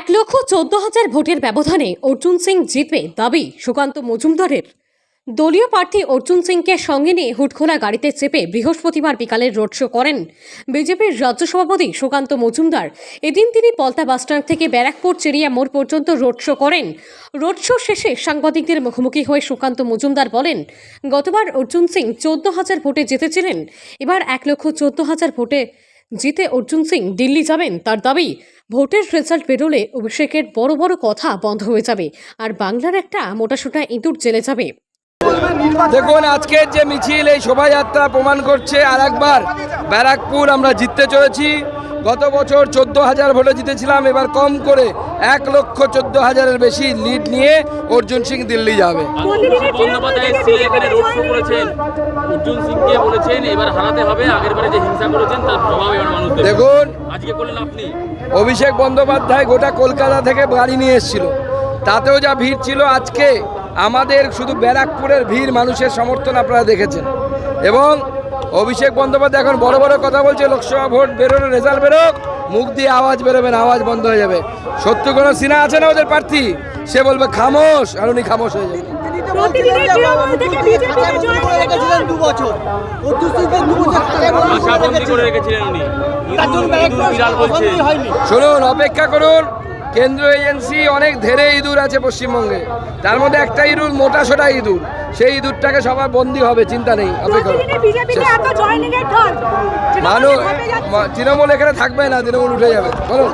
এক লক্ষ চোদ্দ হাজার ভোটের ব্যবধানে অর্জুন সিং জিতবে দাবি সুকান্ত মজুমদারের। দলীয় প্রার্থী অর্জুন সিংকে সঙ্গে নিয়ে হুটখোলা গাড়িতে চেপে বৃহস্পতিবার বিকালে রোড শো করেন বিজেপির রাজ্য সভাপতি সুকান্ত মজুমদার। এদিন তিনি পলতা বাসস্ট্যান্ড থেকে ব্যারাকপুর চেরিয়া মোড় পর্যন্ত রোড শো করেন। রোড শো শেষে সাংবাদিকদের মুখোমুখি হয়ে সুকান্ত মজুমদার বলেন, গতবার অর্জুন সিং চোদ্দ হাজার ভোটে জিতেছিলেন, এবার এক লক্ষ চোদ্দ হাজার ভোটে জিতে অর্জুন সিং দিল্লি যাবেন তার দাবি, ভোটের রেজাল্ট বেরোলে অভিষেকের বড় বড় কথা বন্ধ হয়ে যাবে আর বাংলার একটা মোটাসোটা ইঁদুর জেলে যাবে। দেখুন, আজকের যে মিছিল, এই শোভাযাত্রা প্রমাণ করছে আর একবার ব্যারাকপুর আমরা জিততে চলেছি। গত বছর চোদ্দ হাজার ভোটে জিতেছিলাম এবার কম করে এক লক্ষ চোদ্দ হাজারের বেশি লিড নিয়ে অর্জুন সিং দিল্লি যাবে। দেখুন আপনি। অভিষেক বন্দ্যোপাধ্যায় গোটা কলকাতা থেকে গাড়ি নিয়ে এসেছিল। তাতেও যা ভিড় ছিল আজকে আমাদের শুধু ব্যারাকপুরের ভিড় মানুষের সমর্থন আপনারা দেখেছেন। এবং অভিষেক বন্দ্যোপাধ্যায় এখন বড় বড় কথা বলছে লোকসভা ভোট বেরোনো রেজাল্ট বেরোক মুখ দিয়ে আওয়াজ বেরোবে না আওয়াজ বন্ধ হয়ে যাবে। সত্য কোনো সিনা আছে না ওদের প্রার্থী? সে বলবে খামোশ আর উনি খামোশ হয়ে যাবে। শুনুন অপেক্ষা করুন। কেন্দ্রীয় এজেন্সি অনেক ধেরে ইঁদুর আছে পশ্চিমবঙ্গে। তার মধ্যে একটা ইঁদুর মোটা সোটা ইঁদুর। সেই ইঁদুরটাকে সবার বন্দি হবে চিন্তা নেই মানুষ তৃণমূল এখানে থাকবে না তৃণমূল উঠে যাবে। বলুন।